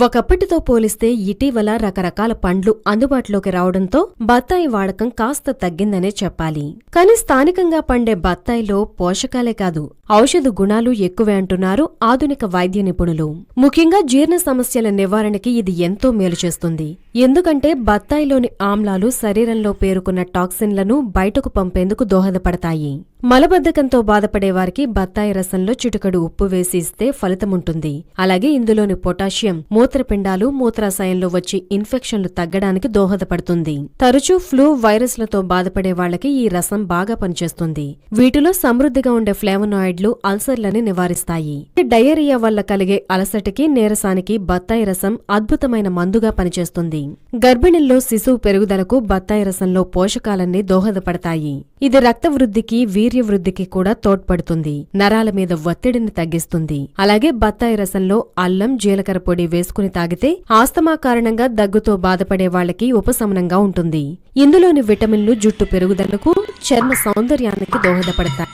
ఒకప్పటితో పోలిస్తే ఇటీవల రకరకాల పండ్లు అందుబాటులోకి రావడంతో బత్తాయి వాడకం కాస్త తగ్గిందనే చెప్పాలి. కానీ స్థానికంగా పండే బత్తాయిలో పోషకాలే కాదు ఔషధ గుణాలు ఎక్కువే అంటున్నారు ఆధునిక వైద్య నిపుణులు. ముఖ్యంగా జీర్ణ సమస్యల నివారణకి ఇది ఎంతో మేలు చేస్తుంది. ఎందుకంటే బత్తాయిలోని ఆమ్లాలు శరీరంలో పేరుకున్న టాక్సిన్లను బయటకు పంపేందుకు దోహదపడతాయి. మలబద్ధకంతో బాధపడే వారికి బత్తాయి రసంలో చిటుకడు ఉప్పు వేసి ఇస్తే ఫలితముంటుంది. అలాగే ఇందులోని పొటాషియం మూత్రపిండాలు మూత్రాశయంలో వచ్చే ఇన్ఫెక్షన్లు తగ్గడానికి దోహదపడుతుంది. తరచూ ఫ్లూ వైరస్లతో బాధపడే వాళ్ళకి ఈ రసం బాగా పనిచేస్తుంది. వీటిలో సమృద్ధిగా ఉండే ఫ్లేవనాయిడ్లు అల్సర్లని నివారిస్తాయి. డయేరియా వల్ల కలిగే అలసటకి నీరసానికి బత్తాయి రసం అద్భుతమైన మందుగా పనిచేస్తుంది. గర్భిణుల్లో శిశువు పెరుగుదలకు బత్తాయి రసంలో పోషకాలన్నీ దోహదపడతాయి. ఇది రక్త వృద్ధికి వీర్య వృద్ధికి కూడా తోడ్పడుతుంది. నరాల మీద ఒత్తిడిని తగ్గిస్తుంది. అలాగే బత్తాయి రసంలో అల్లం జీలకర్ర పొడి వేసుకుని తాగితే ఆస్తమా కారణంగా దగ్గుతో బాధపడే వాళ్ళకి ఉపశమనంగా ఉంటుంది. ఇందులోని విటమిన్లు జుట్టు పెరుగుదలకు చర్మ సౌందర్యానికి దోహదపడతాయి.